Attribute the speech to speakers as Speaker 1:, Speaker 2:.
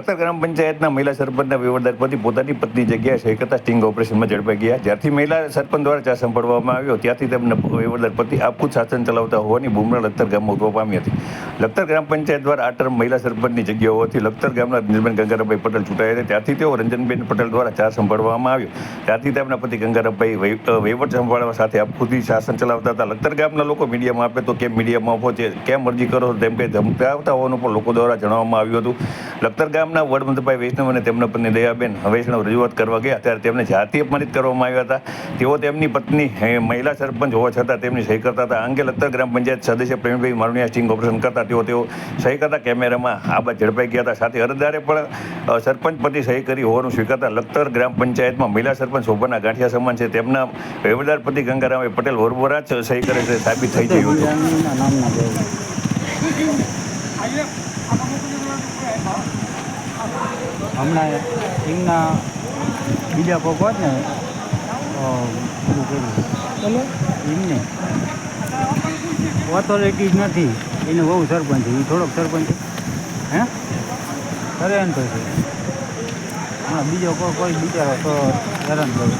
Speaker 1: લખતર ગ્રામ પંચાયતના મહિલા સરપંચના વિવરદાર પતિ પોતાની પત્ની જગ્યાએ સહી કરતા સ્ટિંગ ઓપરેશનમાં ઝડપાઈ ગયા. જ્યારથી મહિલા સરપંચ દ્વારા ચા સંભાળવામાં આવ્યો ત્યાંથી તેમને વિવરદાર પતિ આપખુદ શાસન ચલાવતા હોવાની બુમરા લખતર ગામમાં ઉઠવા પામી હતી. લખતર ગ્રામ પંચાયત દ્વારા આ ટર્મ મહિલા સરપંચની જગ્યા હોવાથી લખતર ગામના રંજનબેન ગંગારામભાઈ પટેલ ચૂંટાયા હતા. ત્યારથી તેઓ રંજનબેન પટેલ દ્વારા ચા સંભાળવામાં આવ્યો. ત્યાંથી તેમના પતિ અ, વહીવટ સંભાળવા સાથે આપખુદી શાસન ચલાવતા હતા. લખતર ગામના લોકો મીડિયામાં આપે તો કેમ મીડિયામાં પહોંચે કેમ અરજી કરો તેમ કંઈ ધમકાવતા હોવાનું પણ લોકો દ્વારા જણાવવામાં આવ્યું હતું. લખતર ગામના વડમંતભાઈ વૈષ્ણવ અને તેમના પત્ની દયાબેન વૈષ્ણવ રજૂઆત કરવા ગયા. ત્યારે તેમને જાતિ અપમાનિત કરવામાં આવ્યા હતા. તેઓ તેમની પત્ની મહિલા સરપંચ હોવા છતાં તેમની સહી કરતા હતા. અંગે લખતર ગ્રામ પંચાયત સદસ્ય પ્રેમભાઈ મારુણિયા સ્ટિંગ ઓપરેશન કરતા તેઓ તેઓ સહી કરતા કેમેરામાં આ બાદ ઝડપાઈ ગયા હતા. સાથે અરજદારે પણ સરપંચ પતિ સહી કરી હોવાનું સ્વીકારતા લખતર ગ્રામ પંચાયતમાં મહિલા સરપંચ શોભાના ગાંઠિયા સમાન છે. તેમના વહીવટદાર પતિ ગંગારામભાઈ પટેલ વરબોરા જ સહી કરે છે. સાબિત થઈ ગયું હતું.
Speaker 2: હમણાં એમના બીજા કોક હોત ને પેલું કર્યું એમને. ઓથોરિટી જ નથી. એને બહુ સરપંચ એ થોડોક સરપંચ હે? ખરે એમ તો છે. હા બીજો કોઈ બીજા તો હેરાન કરે.